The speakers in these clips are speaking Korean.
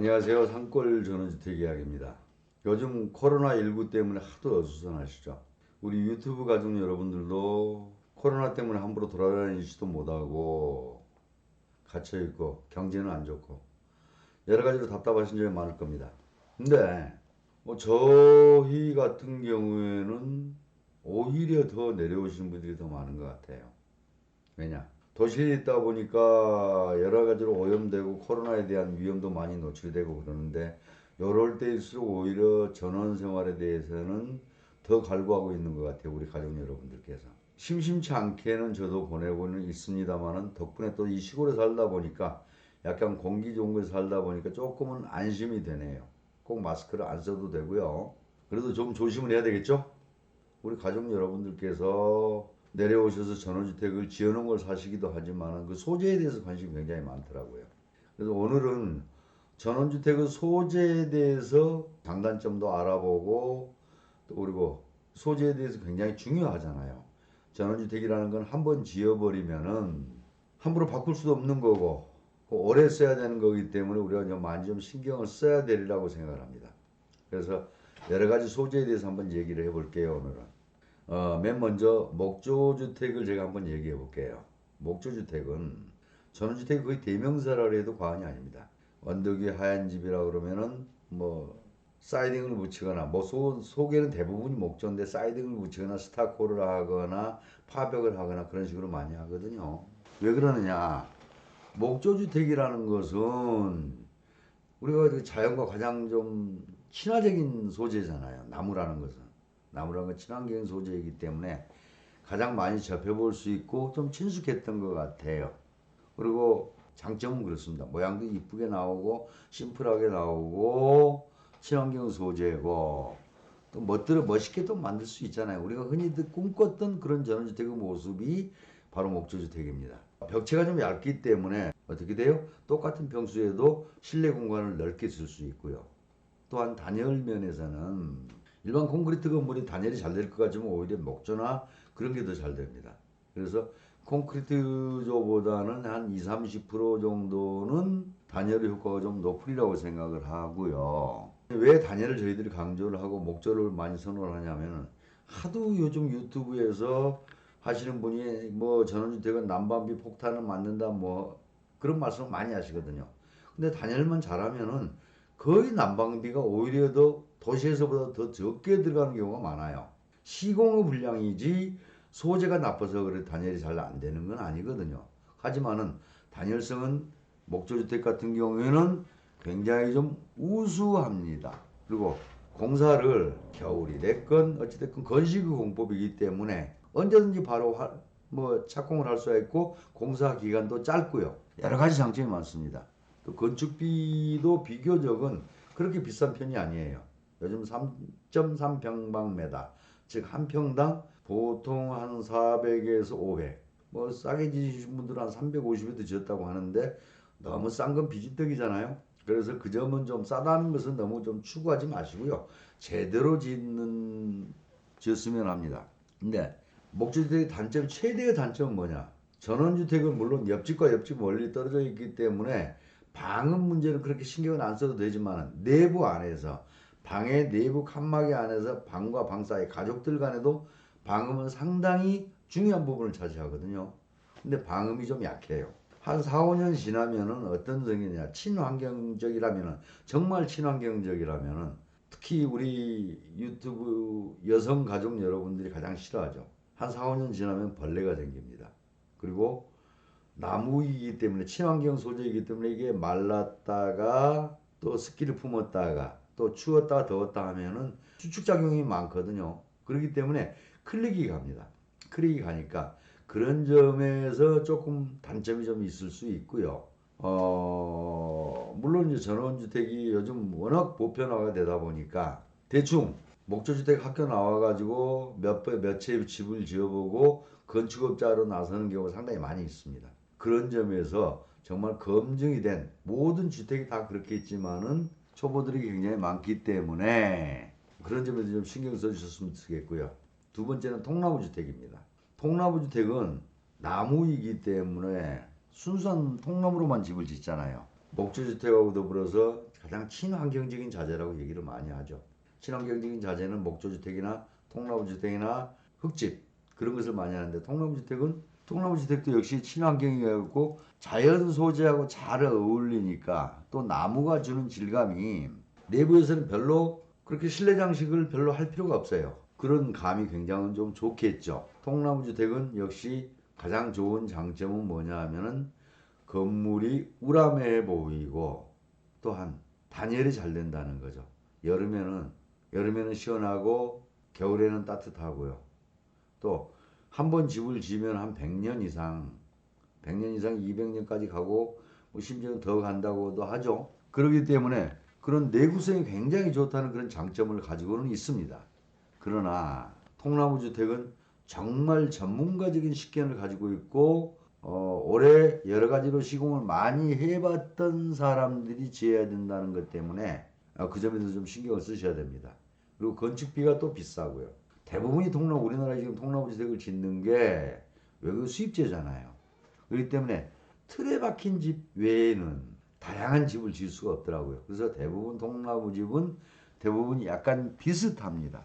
안녕하세요. 산골 전원주택 이야기입니다. 요즘 코로나19 때문에 하도 어수선하시죠. 우리 유튜브 가족 여러분들도 코로나 때문에 함부로 돌아다니지도 못하고 갇혀있고 경제는 안 좋고 여러 가지로 답답하신 점이 많을 겁니다. 근데 뭐 저희 같은 경우에는 오히려 더 내려오시는 분들이 더 많은 것 같아요. 왜냐? 도시에 있다 보니까 가지로 오염되고 코로나에 대한 위험도 많이 노출되고 그러는데 요럴 때일수록 오히려 전원 생활에 대해서는 더 갈구하고 있는 것 같아요. 우리 가족 여러분들께서. 심심치 않게는 저도 보내고는 있습니다만은 덕분에 또 이 시골에 살다 보니까 약간 공기 좋은 곳에 살다 보니까 조금은 안심이 되네요. 꼭 마스크를 안 써도 되고요. 그래도 좀 조심을 해야 되겠죠? 우리 가족 여러분들께서 내려오셔서 전원주택을 지어놓은 걸 사시기도 하지만 그 소재에 대해서 관심이 굉장히 많더라고요. 그래서 오늘은 전원주택의 소재에 대해서 장단점도 알아보고 또 그리고 소재에 대해서 굉장히 중요하잖아요. 전원주택이라는 건 한 번 지어버리면은 함부로 바꿀 수도 없는 거고 그 오래 써야 되는 거기 때문에 우리가 좀 많이 좀 신경을 써야 되리라고 생각을 합니다. 그래서 여러 가지 소재에 대해서 한번 얘기를 해볼게요 오늘은. 어, 맨 먼저 목조주택을 제가 한번 얘기해 볼게요. 목조주택은 전원주택이 거의 대명사라 해도 과언이 아닙니다. 언덕이 하얀 집이라 그러면은 뭐 사이딩을 붙이거나 뭐 소, 속에는 대부분이 목조인데 사이딩을 붙이거나 스타코를 하거나 파벽을 하거나 그런 식으로 많이 하거든요. 왜 그러느냐? 목조주택이라는 것은 우리가 그 자연과 가장 좀 친화적인 소재잖아요. 나무라는 것은. 나무라는 건 친환경 소재이기 때문에 가장 많이 접해볼 수 있고 좀 친숙했던 것 같아요. 그리고 장점은 그렇습니다. 모양도 이쁘게 나오고 심플하게 나오고 친환경 소재고 또 멋들어 멋있게 또 만들 수 있잖아요. 우리가 흔히 꿈꿨던 그런 전원주택의 모습이 바로 목조주택입니다. 벽체가 좀 얇기 때문에 어떻게 돼요? 똑같은 평수에도 실내 공간을 넓게 쓸 수 있고요. 또한 단열 면에서는 일반 콘크리트 건물이 단열이 잘 될 것 같지만 오히려 목조나 그런 게 더 잘 됩니다. 그래서 콘크리트조보다는 한 20, 30% 정도는 단열 효과가 좀 높으리라고 생각을 하고요. 왜 단열을 저희들이 강조를 하고 목조를 많이 선호를 하냐면은 하도 요즘 유튜브에서 하시는 분이 뭐 전원주택은 난방비 폭탄을 맞는다 뭐 그런 말씀을 많이 하시거든요. 근데 단열만 잘하면은 거의 난방비가 오히려 더 도시에서보다 더 적게 들어가는 경우가 많아요. 시공의 불량이지 소재가 나빠서 그래 단열이 잘 안 되는 건 아니거든요. 하지만은 단열성은 목조주택 같은 경우에는 굉장히 좀 우수합니다. 그리고 공사를 겨울이 됐건 어찌됐건 건식의 공법이기 때문에 언제든지 바로 하, 뭐 착공을 할 수가 있고 공사 기간도 짧고요. 여러 가지 장점이 많습니다. 또 건축비도 비교적은 그렇게 비싼 편이 아니에요. 요즘 3.3평방미터, 즉한 평당 보통 한 400에서 500. 뭐 싸게 지으신 분들은 한 350에도 지었다고 하는데 너무 싼 건 비지떡이잖아요. 그래서 그 점은 좀 싸다는 것은 너무 좀 추구하지 마시고요. 제대로 짓는 지었으면 합니다. 근데 목조주택의 단점 최대의 단점은 뭐냐? 전원주택은 물론 옆집과 옆집 멀리 떨어져 있기 때문에 방음 문제는 그렇게 신경을 안 써도 되지만 내부 안에서 방의 내부 칸막이 안에서 방과 방 사이 가족들 간에도 방음은 상당히 중요한 부분을 차지하거든요. 근데 방음이 좀 약해요. 한 4, 5년 지나면은 어떤 성이냐 친환경적이라면은 정말 친환경적이라면은 특히 우리 유튜브 여성 가족 여러분들이 가장 싫어하죠. 한 4, 5년 지나면 벌레가 생깁니다. 그리고 나무이기 때문에 친환경 소재이기 때문에 이게 말랐다가 또 습기를 품었다가 또 추웠다 더웠다 하면은 수축작용이 많거든요. 그렇기 때문에 클릭이 갑니다. 클릭이 가니까 그런 점에서 조금 단점이 좀 있을 수 있고요. 어, 물론 이제 전원주택이 요즘 워낙 보편화가 되다 보니까 대충 목조주택 학교 나와가지고 몇, 몇채 집을 지어보고 건축업자로 나서는 경우가 상당히 많이 있습니다. 그런 점에서 정말 검증이 된 모든 주택이 다 그렇게 있지만은 초보들이 굉장히 많기 때문에 그런 점에서 좀 신경 써주셨으면 좋겠고요. 두 번째는 통나무 주택입니다. 통나무 주택은 나무이기 때문에 순수한 통나무로만 집을 짓잖아요. 목조 주택하고 더불어서 가장 친환경적인 자재라고 얘기를 많이 하죠. 친환경적인 자재는 목조주택이나 통나무주택이나 흙집 그런 것을 많이 하는데 통나무주택은 통나무주택도 역시 친환경이었고 자연 소재하고 잘 어울리니까 또 나무가 주는 질감이 내부에서는 별로 그렇게 실내 장식을 별로 할 필요가 없어요. 그런 감이 굉장히 좀 좋겠죠. 통나무주택은 역시 가장 좋은 장점은 뭐냐 하면은 건물이 우람해 보이고 또한 단열이 잘 된다는 거죠. 여름에는 여름에는 시원하고 겨울에는 따뜻하고요. 또 한 번 집을 지으면 한 100년 이상 100년 이상 200년까지 가고 뭐 심지어는 더 간다고도 하죠. 그렇기 때문에 그런 내구성이 굉장히 좋다는 그런 장점을 가지고는 있습니다. 그러나 통나무 주택은 정말 전문가적인 식견을 가지고 있고 어, 올해 여러 가지로 시공을 많이 해봤던 사람들이 지어야 된다는 것 때문에 어, 그 점에서 좀 신경을 쓰셔야 됩니다. 그리고 건축비가 또 비싸고요. 대부분이 통나무 우리나라 지금 통나무 주택을 짓는 게 외국 수입제잖아요. 그렇기 때문에 틀에 박힌 집 외에는 다양한 집을 지을 수가 없더라고요. 그래서 대부분 통나무 집은 대부분 약간 비슷합니다.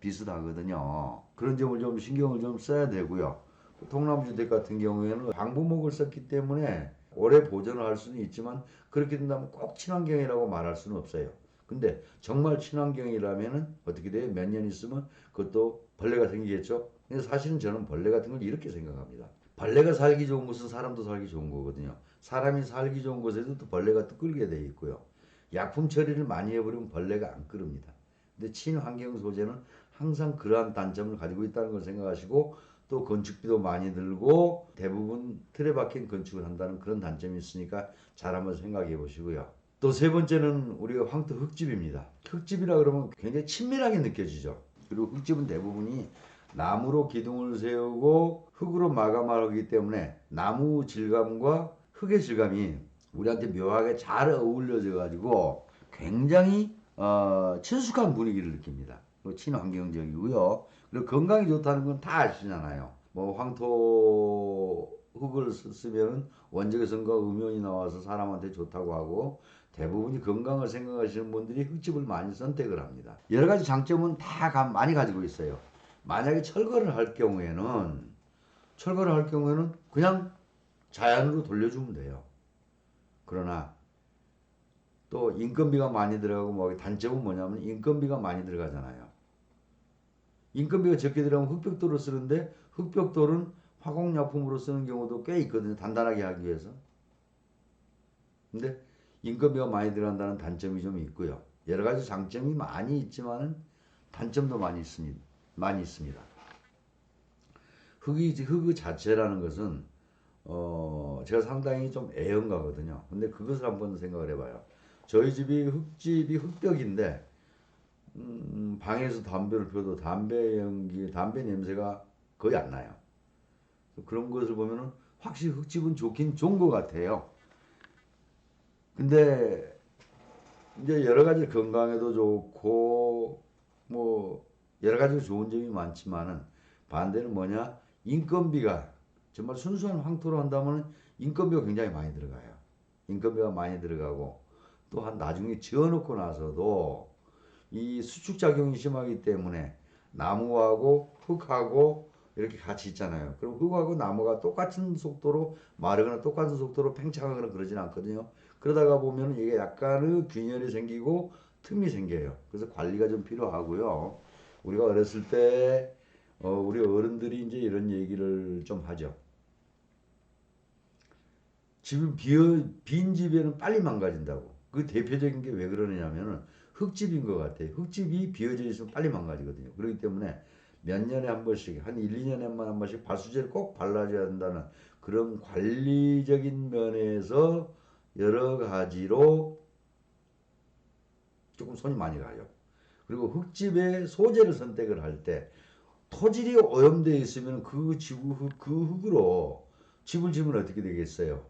비슷하거든요. 그런 점을 좀 신경을 좀 써야 되고요. 통나무 주택 같은 경우에는 방부목을 썼기 때문에 오래 보존을 할 수는 있지만 그렇게 된다면 꼭 친환경이라고 말할 수는 없어요. 근데 정말 친환경이라면은 어떻게 돼요? 몇 년 있으면 그것도 벌레가 생기겠죠? 근데 사실은 저는 벌레 같은 걸 이렇게 생각합니다. 벌레가 살기 좋은 곳은 사람도 살기 좋은 거거든요. 사람이 살기 좋은 곳에도 또 벌레가 또 끌게 돼 있고요. 약품 처리를 많이 해버리면 벌레가 안 끓습니다. 근데 친환경 소재는 항상 그러한 단점을 가지고 있다는 걸 생각하시고 또 건축비도 많이 들고 대부분 틀에 박힌 건축을 한다는 그런 단점이 있으니까 잘 한번 생각해 보시고요. 또 세 번째는 우리가 황토 흙집입니다. 흙집이라 그러면 굉장히 친밀하게 느껴지죠. 그리고 흙집은 대부분이 나무로 기둥을 세우고 흙으로 마감을 하기 때문에 나무 질감과 흙의 질감이 우리한테 묘하게 잘 어울려져 가지고 굉장히 어, 친숙한 분위기를 느낍니다. 그리고 친환경적이고요. 그리고 건강이 좋다는 건 다 아시잖아요. 뭐 황토 흙을 쓰- 쓰면 원적외선과 음연이 나와서 사람한테 좋다고 하고 대부분이 건강을 생각하시는 분들이 흙집을 많이 선택을 합니다. 여러 가지 장점은 다 가- 많이 가지고 있어요. 만약에 철거를 할 경우에는 철거를 할 경우에는 그냥 자연으로 돌려주면 돼요. 그러나 또 인건비가 많이 들어가고 뭐 단점은 뭐냐면 인건비가 많이 들어가잖아요. 인건비가 적게 들어가면 흑벽돌을 쓰는데 흑벽돌은 화공약품으로 쓰는 경우도 꽤 있거든요. 단단하게 하기 위해서. 근데 인건비가 많이 들어간다는 단점이 좀 있고요. 여러 가지 장점이 많이 있지만은 단점도 많이 있습니다. 많이 있습니다. 흙이 흙 자체라는 것은 어 제가 상당히 좀 애연가거든요. 근데 그것을 한번 생각을 해봐요. 저희 집이 흙집이 흙벽인데 음, 방에서 담배를 피워도 담배 연기, 담배 냄새가 거의 안 나요. 그런 것을 보면은 확실히 흙집은 좋긴 좋은 것 같아요. 근데 이제 여러 가지 건강에도 좋고 뭐 여러 가지 좋은 점이 많지만은 반대는 뭐냐 인건비가 정말 순수한 황토로 한다면 인건비가 굉장히 많이 들어가요. 인건비가 많이 들어가고 또한 나중에 지어놓고 나서도 이 수축 작용이 심하기 때문에 나무하고 흙하고 이렇게 같이 있잖아요. 그럼 흙하고 나무가 똑같은 속도로 마르거나 똑같은 속도로 팽창하거나 그러진 않거든요. 그러다가 보면 이게 약간의 균열이 생기고 틈이 생겨요. 그래서 관리가 좀 필요하고요. 우리가 어렸을 때 어, 우리 어른들이 이제 이런 얘기를 좀 하죠. 집이 비어, 빈 집에는 빨리 망가진다고. 그 대표적인 게 왜 그러냐면은 흙집인 것 같아요. 흙집이 비어져 있으면 빨리 망가지거든요. 그렇기 때문에 몇 년에 한 번씩, 한 1, 2년에만 한 번씩 발수제를 꼭 발라줘야 한다는 그런 관리적인 면에서 여러 가지로 조금 손이 많이 가요. 그리고 흙집의 소재를 선택을 할 때 토질이 오염되어 있으면 그 지구 흙, 그 흙으로 집을 지으면 어떻게 되겠어요?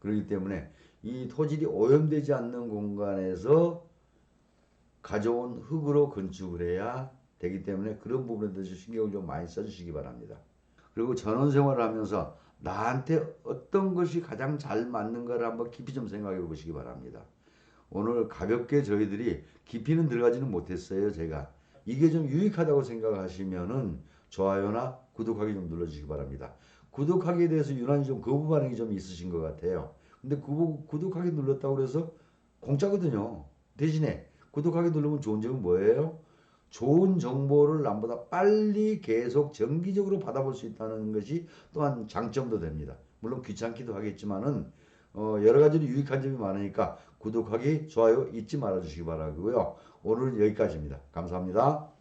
그렇기 때문에 이 토질이 오염되지 않는 공간에서 가져온 흙으로 건축을 해야 되기 때문에 그런 부분에 대해서 신경을 좀 많이 써주시기 바랍니다. 그리고 전원 생활을 하면서 나한테 어떤 것이 가장 잘 맞는가를 한번 깊이 좀 생각해 보시기 바랍니다. 오늘 가볍게 저희들이 깊이는 들어가지는 못했어요. 제가 이게 좀 유익하다고 생각하시면은 좋아요나 구독하기 좀 눌러주시기 바랍니다. 구독하기에 대해서 유난히 좀 거부 반응이 좀 있으신 것 같아요. 근데 구, 구독하기 눌렀다고 그래서 공짜거든요. 대신에 구독하기 누르면 좋은 점은 뭐예요? 좋은 정보를 남보다 빨리 계속 정기적으로 받아볼 수 있다는 것이 또한 장점도 됩니다. 물론 귀찮기도 하겠지만은 어, 여러 가지로 유익한 점이 많으니까 구독하기, 좋아요 잊지 말아 주시기 바라고요. 오늘은 여기까지입니다. 감사합니다.